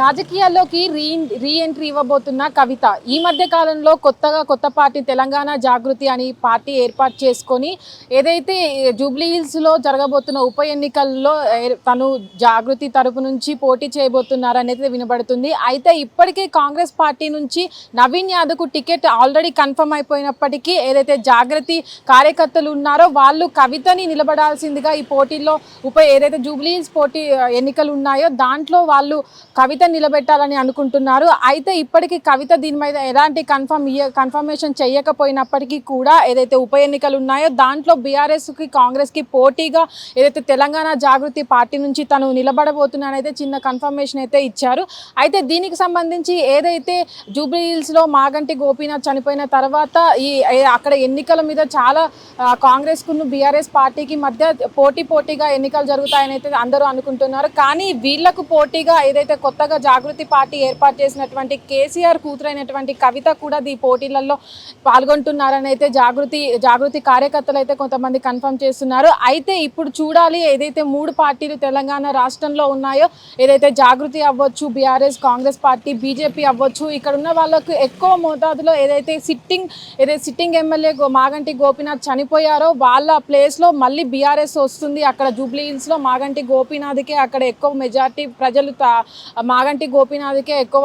రాజకీయాల్లోకి రీ re entry ఇవ్వబోతున్న కవిత. ఈ మధ్య కాలంలో కొత్తగా కొత్త పార్టీ తెలంగాణ జాగృతి అని పార్టీ ఏర్పాటు చేసుకొని ఏదైతే జూబ్లీ హిల్స్లో జరగబోతున్న ఉప ఎన్నికల్లో తను జాగృతి తరపు నుంచి పోటీ చేయబోతున్నారనేది వినబడుతుంది. అయితే ఇప్పటికే కాంగ్రెస్ పార్టీ నుంచి నవీన్ యాదవ్కు టికెట్ ఆల్రెడీ కన్ఫర్మ్ అయిపోయినప్పటికీ ఏదైతే జాగృతి కార్యకర్తలు ఉన్నారో వాళ్ళు కవితని నిలబడాల్సిందిగా ఈ పోటీల్లో ఉప ఏదైతే జూబ్లీ హిల్స్ పోటీ ఎన్నికలు ఉన్నాయో దాంట్లో వాళ్ళు కవిత నిలబెట్టాలని అనుకుంటున్నారు. అయితే ఇప్పటికీ కవిత దీని మీద ఎలాంటి కన్ఫర్మ్ కన్ఫర్మేషన్ చేయకపోయినప్పటికీ కూడా ఏదైతే ఉప ఎన్నికలు ఉన్నాయో దాంట్లో బీఆర్ఎస్కి కాంగ్రెస్కి పోటీగా ఏదైతే తెలంగాణ జాగృతి పార్టీ నుంచి తను నిలబడబోతున్నానైతే చిన్న కన్ఫర్మేషన్ అయితే ఇచ్చారు. అయితే దీనికి సంబంధించి ఏదైతే జూబ్లీహిల్స్లో మాగంటి గోపీనాథ్ చనిపోయిన తర్వాత ఈ అక్కడ ఎన్నికల మీద చాలా కాంగ్రెస్కు బీఆర్ఎస్ పార్టీకి మధ్య పోటీ పోటీగా ఎన్నికలు జరుగుతాయని అయితే అందరూ అనుకుంటున్నారు. కానీ వీళ్ళకు పోటీగా ఏదైతే కొత్త కొత్తగా జాగృతి పార్టీ ఏర్పాటు చేసినటువంటి కేసీఆర్ కూతురైనటువంటి కవిత కూడా ఈ పోటీలలో పాల్గొంటున్నారని అయితే జాగృతి జాగృతి కార్యకర్తలు అయితే కొంతమంది కన్ఫర్మ్ చేస్తున్నారు. అయితే ఇప్పుడు చూడాలి ఏదైతే మూడు పార్టీలు తెలంగాణ రాష్ట్రంలో ఉన్నాయో ఏదైతే జాగృతి అవ్వచ్చు బీఆర్ఎస్ కాంగ్రెస్ పార్టీ బీజేపీ అవ్వచ్చు ఇక్కడ ఉన్న వాళ్ళకు ఎక్కువ మోతాదులో ఏదైతే సిట్టింగ్ ఏదైతే సిట్టింగ్ ఎమ్మెల్యే మాగంటి గోపీనాథ్ చనిపోయారో వాళ్ళ ప్లేస్లో మళ్ళీ బీఆర్ఎస్ వస్తుంది. అక్కడ జూబ్లీ హిల్స్లో మాగంటి గోపీనాథ్కే అక్కడ ఎక్కువ మెజార్టీ ప్రజలు మా మాగంటి గోపీనాథ్కే ఎక్కువ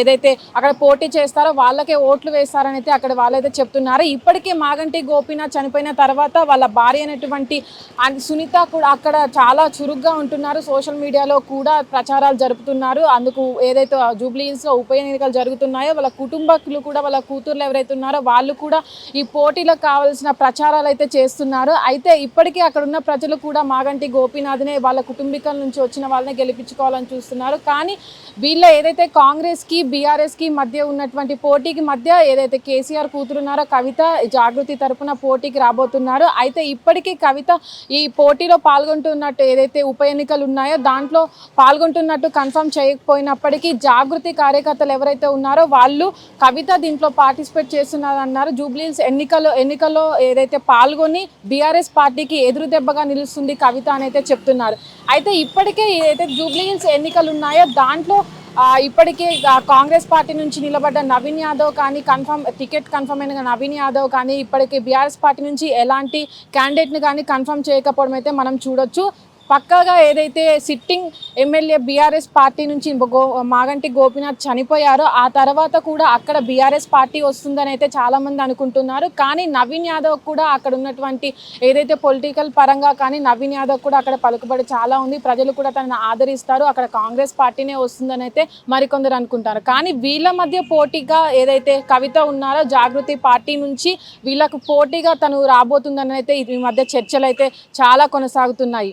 ఏదైతే అక్కడ పోటీ చేస్తారో వాళ్ళకే ఓట్లు వేస్తారని అయితే అక్కడ వాళ్ళైతే చెప్తున్నారు. ఇప్పటికే మాగంటి గోపీనాథ్ చనిపోయిన తర్వాత వాళ్ళ భార్య అనేటువంటి సునీత కూడా అక్కడ చాలా చురుగ్గా ఉంటున్నారు. సోషల్ మీడియాలో కూడా ప్రచారాలు జరుపుతున్నారు. అందుకు ఏదైతే జూబ్లీ హిల్స్లో ఉప ఎన్నికలు జరుగుతున్నాయో వాళ్ళ కుటుంబకులు కూడా వాళ్ళ కూతుర్లు ఎవరైతే ఉన్నారో వాళ్ళు కూడా ఈ పోటీలకు కావాల్సిన ప్రచారాలు అయితే చేస్తున్నారు. అయితే ఇప్పటికీ అక్కడ ఉన్న ప్రజలు కూడా మాగంటి గోపీనాథ్నే వాళ్ళ కుటుంబీకుల నుంచి వచ్చిన వాళ్ళని గెలిపించుకోవాలని చూస్తున్నారు. కానీ వీళ్ళ ఏదైతే కాంగ్రెస్ కాంగ్రెస్కి బీఆర్ఎస్కి మధ్య ఉన్నటువంటి పోటీకి మధ్య ఏదైతే కేసీఆర్ కూతురున్నారో కవిత జాగృతి తరపున పోటీకి రాబోతున్నారు. అయితే ఇప్పటికీ కవిత ఈ పోటీలో పాల్గొంటున్నట్టు ఏదైతే ఉప ఎన్నికలు ఉన్నాయో దాంట్లో పాల్గొంటున్నట్టు కన్ఫర్మ్ చేయకపోయినప్పటికీ జాగృతి కార్యకర్తలు ఎవరైతే ఉన్నారో వాళ్ళు కవిత దీంట్లో పార్టిసిపేట్ చేస్తున్నారన్నారు. జూబ్లీన్స్ ఎన్నికల్లో ఎన్నికల్లో ఏదైతే పాల్గొని బీఆర్ఎస్ పార్టీకి ఎదురు దెబ్బగా నిలుస్తుంది కవిత అని అయితే చెప్తున్నారు. అయితే ఇప్పటికే ఏదైతే జూబ్లీహిల్స్ ఎన్నికలు ఉన్నాయో దాంట్లో ఇప్పటికే కాంగ్రెస్ పార్టీ నుంచి నిలబడ్డ నవీన్ యాదవ్ కానీ కన్ఫర్మ్ టికెట్ కన్ఫర్మ్ అయిన నవీన్ యాదవ్ కానీ ఇప్పటికే బీఆర్ఎస్ పార్టీ నుంచి ఎలాంటి క్యాండిడేట్ని కానీ కన్ఫర్మ్ చేయకపోవడం అయితే మనం చూడొచ్చు. పక్కాగా ఏదైతే సిట్టింగ్ ఎమ్మెల్యే బీఆర్ఎస్ పార్టీ నుంచి గో మాగంటి గోపీనాథ్ చనిపోయారో ఆ తర్వాత కూడా అక్కడ బీఆర్ఎస్ పార్టీ వస్తుందని అయితే చాలామంది అనుకుంటున్నారు. కానీ నవీన్ యాదవ్ కూడా అక్కడ ఉన్నటువంటి ఏదైతే పొలిటికల్ పరంగా కానీ నవీన్ యాదవ్ కూడా అక్కడ పలుకుబడి చాలా ఉంది. ప్రజలు కూడా తనను ఆదరిస్తారు. అక్కడ కాంగ్రెస్ పార్టీనే వస్తుందని అయితే మరికొందరు అనుకుంటారు. కానీ వీళ్ళ మధ్య పోటీగా ఏదైతే కవిత ఉన్నారో జాగృతి పార్టీ నుంచి వీళ్ళకు పోటీగా తను రాబోతుందని అయితే ఈ మధ్య చర్చలు అయితే చాలా కొనసాగుతున్నాయి.